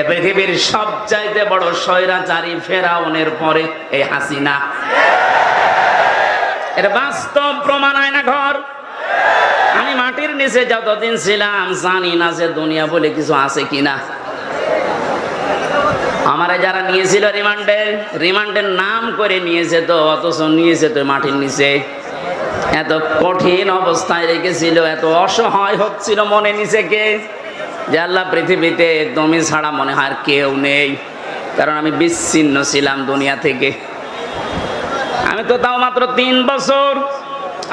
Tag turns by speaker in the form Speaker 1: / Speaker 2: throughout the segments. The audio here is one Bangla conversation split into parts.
Speaker 1: এ পৃথিবীর সবচাইতে বড় স্বৈরাচারী ফেরাউনের পরে এই হাসিনা। এর বাস্তব প্রমাণ হয় না ঘর। আমি মাটির নিচে যতদিন ছিলাম, জানি না যে দুনিয়া বলে কিছু আছে কিনা। আমারে যারা নিয়েছিল রিমান্ডে, রিমান্ডের নাম করে নিয়েছে তো, অথচ নিয়েছে তো মাটির নিচে। এত কঠিন অবস্থায় রেখেছিল, এত অসহায় হচ্ছিল মনে নিচে কে যে আল্লাহ পৃথিবীতে তুমি ছাড়া মনে হয় আর কেউ নেই। কারণ আমি বিচ্ছিন্ন ছিলাম দুনিয়া থেকে। আমি তো তাও মাত্র তিন বছর।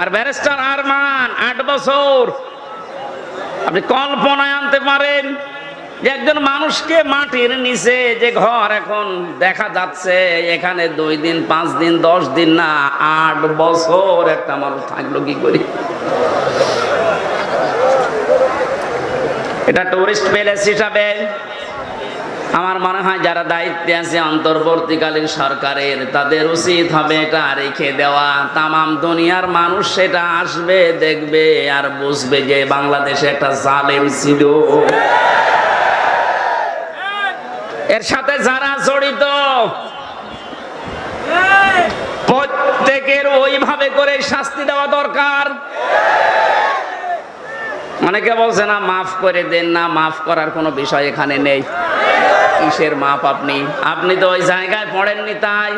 Speaker 1: আর ব্যারিস্টার আরমান, আট বছর। আপনি কল্পনায় আনতে পারেন যে একজন মানুষকে মাটির নিচে যে ঘর এখন দেখা যাচ্ছে, এখানে দুই দিন, পাঁচ দিন, দশ দিন না, আট বছর একটা মানুষ থাকল কি করি? এটা টুরিস্ট প্যালেস হিসাবে আমার মনে হয় যারা দায়িত্বে আছে অন্তর্বর্তীকালীন সরকারের, তাদের উচিত হবে এটা রেখে দেওয়া। তামাম দুনিয়ার মানুষ সেটা আসবে, দেখবে আর বুঝবে যে বাংলাদেশে একটা জালেম ছিল। এর সাথে যারা জড়িত, প্রত্যেকের ওইভাবে করে শাস্তি দেওয়া দরকার। অনেকে বলছে, না, মাফ করে দেন, না, মাফ করার কোনো বিষয় এখানে নেই। কিসের মাপ আপনি? আপনি তো ওই জায়গায় পড়েননি তাই।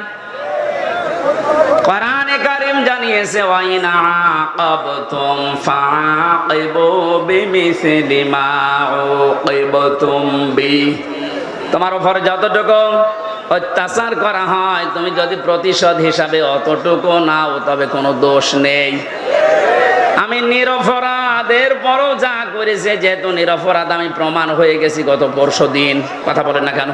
Speaker 1: তোমার উপর যতটুকু অত্যাচার করা হয়, তুমি যদি প্রতিশোধ হিসাবে অতটুকু নাও, তবে কোনো দোষ নেই। আমি নিরপরাধের পরও যা করেছে, যেহেতু নিরপরাধ আমি প্রমাণ হয়ে গেছি গত পরশু দিন কথা বলেন না কেন?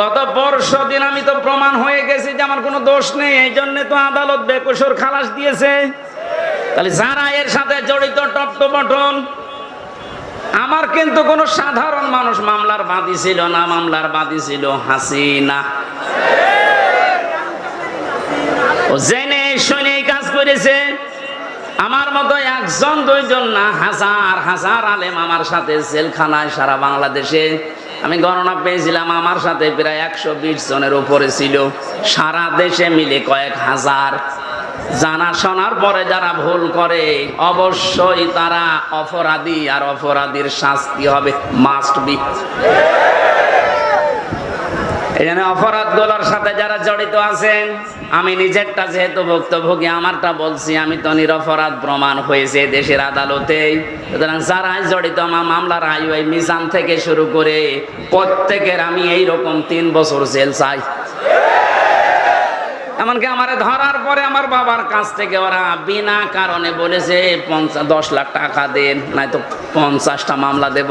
Speaker 1: গত পরশু দিন আমি তো প্রমাণ হয়ে গেছি যে আমার কোনো দোষ নেই, এই জন্য তো আদালত বেকসুর খালাস দিয়েছে। তাহলে যারা এর সাথে জড়িত টপটপটন আমার কিন্তু কোনো সাধারণ মানুষ মামলার বাদী ছিল না, মামলার বাদী ছিল হাসিনা। জেনে শুনে কাজ করেছে। আমার মতো একজন, দুইজন না, হাজার হাজার আলেম আমার সাথে জেলখানায় সারা বাংলাদেশে। আমি গণনা পেয়েছিলাম, আমার সাথে প্রায় একশো বিশ জনের উপরে ছিল। সারা দেশে মিলে কয়েক হাজার। জানা শোনার পরে যারা ভুল করে, অবশ্যই তারা অপরাধী আর অপরাধীর শাস্তি হবে মাস্ট বি এখানে অপরাধগুলোর সাথে যারা জড়িত আছেন, আমি নিজেরটা যেহেতু ভুক্তভোগী, আমারটা বলছি, আমি তো নিরপরাধ প্রমাণ হয়েছে দেশের আদালতে সুতরাং যারা জড়িত, আমার মামলার হাইওয়ে মিশন থেকে শুরু করে প্রত্যেকের আমি এই রকম তিন বছর জেল চাই। এমনকি আমার ধরার পরে আমার বাবার কাছ থেকে ওরা বিনা কারণে বলেছে পঞ্চাশ দশ লাখ টাকা দেন নয়তো পঞ্চাশটা মামলা দেব।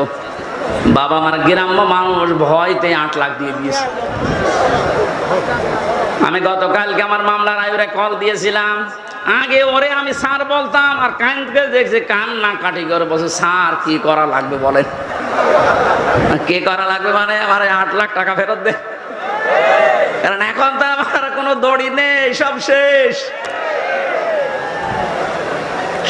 Speaker 1: বাবা আমার গ্রাম্য মানুষ ভয়তে আট লাখ দিয়ে দিয়েছে। আমি গতকালকে আমার মামলার আয়ুরে কল দিয়েছিলাম। আগে ওরে আমি স্যার বলতাম, আর কানকে দেখছি কান না কাটি করে বসে, স্যার, কি করা লাগবে বলেন? কে করা লাগবে মানে? আমার আট লাখ টাকা ফেরত দে। কারণ এখন তো আমার কোনো দড়ি নেই, সব শেষ।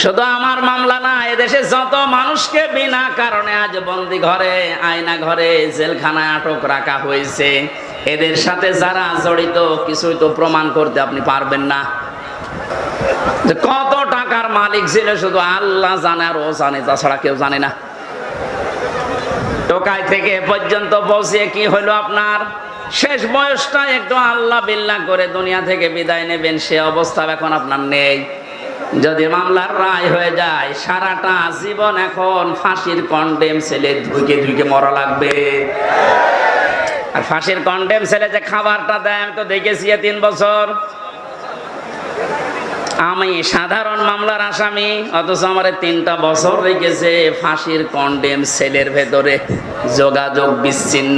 Speaker 1: শুধু আমার মামলা না, এদেশে যত মানুষকে বিনা কারণে আজ বন্দি ঘরে, আয়না ঘরে, জেলখানায় আটক রাখা হয়েছে, এদের সাথে যারা জড়িত, কিছুই তো প্রমাণ করতে আপনি পারবেন না। কত টাকার মালিক ছিল, শুধু আল্লাহ জানে আর ও জানে, তাছাড়া কেউ জানে না। টোকাই থেকে পর্যন্ত পৌঁছে কি হলো আপনার? শেষ বয়সটা একটু আল্লাহ বিল্লাহ করে দুনিয়া থেকে বিদায় নেবেন, সে অবস্থা এখন আপনার নেই। যদি মামলার রায় হয়ে যায়, সারাটা জীবন এখন ফাঁসির কন্ডেম ছেলে ধুইকে ধুইকে মরা লাগবে। আর ফাঁসির কন্ডেম ছেলে যে খাবারটা দেয়, আমি তো দেখেছি তিন বছর। আমি সাধারণ মামলার আসামি, অথচ আমার তিনটা বছর রেখেছে ফাঁসির কন্ডেম সেলের ভেতরে যোগাযোগ বিচ্ছিন্ন।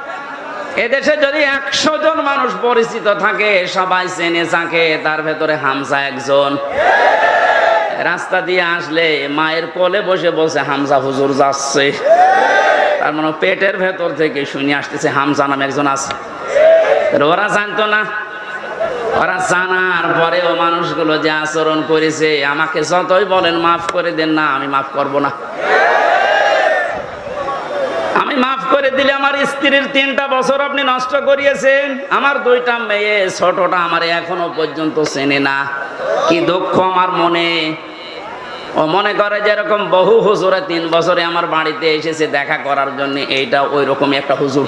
Speaker 1: এদেশে যদি একশো জন মানুষ পরিচিত থাকে, সবাই চেনে থাকে তার ভেতরে হামসা একজন। রাস্তা দিয়ে আসলে মায়ের কোলে বসে বলছে, হামজা হুজুর যাচ্ছে। তার মানে পেটের ভেতর থেকে শুনে আসতেছে, হামজা নামে একজন আছে। ওরা জানতো না। ওরা জানার পরেও মানুষগুলো যে আচরণ করেছে, আমাকে যতই বলেন, মাফ করে দেন না, আমি মাফ করব না। আমি মাফ করে দিলে আমার স্ত্রীর তিনটা বছর আপনি নষ্ট করিয়েছেন। আমার দুইটা মেয়ে, ছোটটা আমার এখনও পর্যন্ত চেনে না। কি দুঃখ আমার মনে। ও মনে করে যেরকম বহু হুজুরে তিন বছরে আমার বাড়িতে এসেছে দেখা করার জন্য, এইটা ওই রকমই একটা হুজুর।